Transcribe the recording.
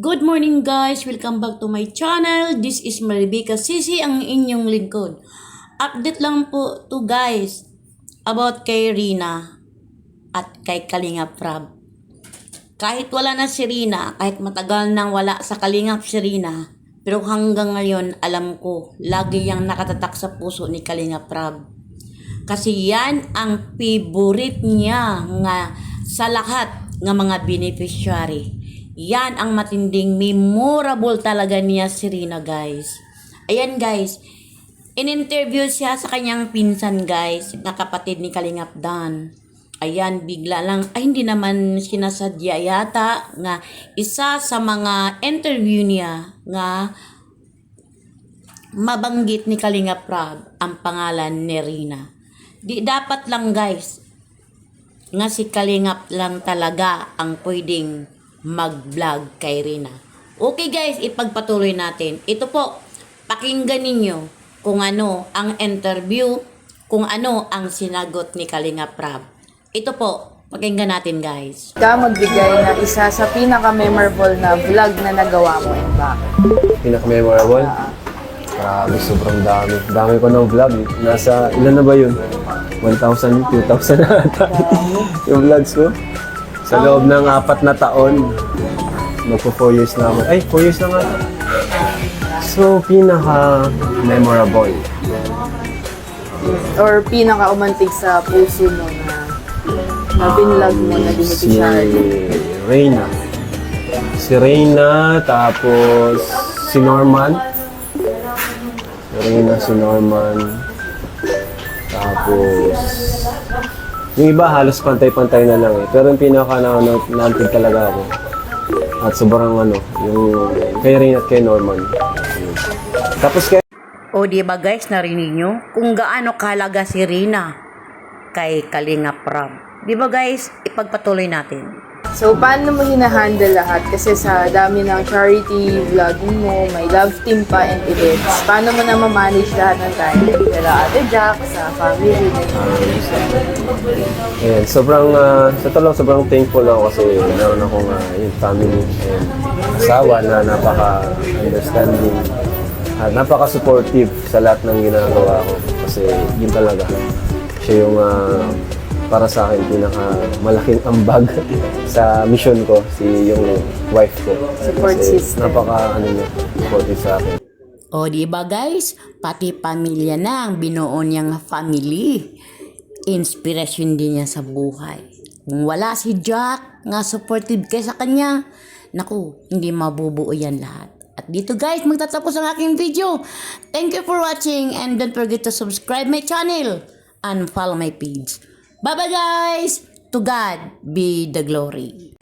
Good morning guys! Welcome back to my channel. This is Maribika Sisi, ang inyong lingkod. Update lang po to guys about kay Rina at kay Kalinga Prab. Kahit wala na si Rina, kahit matagal nang wala sa Kalingap si Rina, pero hanggang ngayon alam ko, lagi yang nakatatak sa puso ni Kalinga Prab. Kasi yan ang favorite niya nga sa lahat ng mga beneficiary. Yan ang matinding memorable talaga niya si Rina guys. Ayan guys, in-interview siya sa kanyang pinsan guys, na kapatid ni Kalingap Dan. Ayan, bigla lang, ay hindi naman sinasadya yata nga isa sa mga interview niya nga mabanggit ni Kalinga Prab ang pangalan ni Rina. Di dapat lang guys, nga si Kalingap lang talaga ang pwedeng mag-vlog kay Rina. Okay guys, ipagpatuloy natin. Ito po, pakinggan ninyo kung ano ang interview, kung ano ang sinagot ni Kalinga Prab. Ito po, pakinggan natin guys. ka magbigay na isa sa pinaka-memorable na vlog na nagawa mo and bakit? Pinaka-memorable? Grabe, sobrang dami. Dami ko ng vlog. eh. Nasa, ilan na ba yun? 1,000, 2,000 na ata. yung vlogs ko. Sa loob ng apat na taon, magpo 4 years na ako. Ay, 4 years na nga. So, pinaka-memorable. Or pinaka-umantig sa puso mo na na binlog mo na Si beneficiary? Reyna. Si Reyna, tapos si Norman. Si Reyna, si Norman. Tapos, yung iba halos pantay-pantay na lang eh. Pero yung pinaka na naantig talaga ako. At sobrang ano, yung kay Reyna at kay Norman. Tapos kay O di ba guys, narinig nyo kung gaano kahalaga si Rina kay Kalinga Prab. Di ba guys, ipagpatuloy natin. So, paano mo hinahandle lahat? Kasi sa dami ng charity vlogging mo, may love team pa and events. Paano mo na ma-manage lahat ng time? Kaya Ate Jack, sa family, Ayan, sobrang, uh, sa totoo lang, sobrang thankful ako kasi meron akong uh, yung family and asawa na napaka-understanding at napaka-supportive sa lahat ng ginagawa ko. Kasi yun talaga. Siya yung ah, para sa akin pinaka malaking ambag sa mission ko, si yung wife ko. Support Kasi system. Napaka, ano niya, supportive sa akin. O di ba guys, pati pamilya na ang binuo niyang family. Inspirasyon din niya sa buhay. Kung wala si Jack nga supportive kay sa kanya, naku, hindi mabubuo yan lahat. At dito guys, magtatapos ang aking video. Thank you for watching and don't forget to subscribe my channel and follow my page. Bye bye guys! To God be the glory.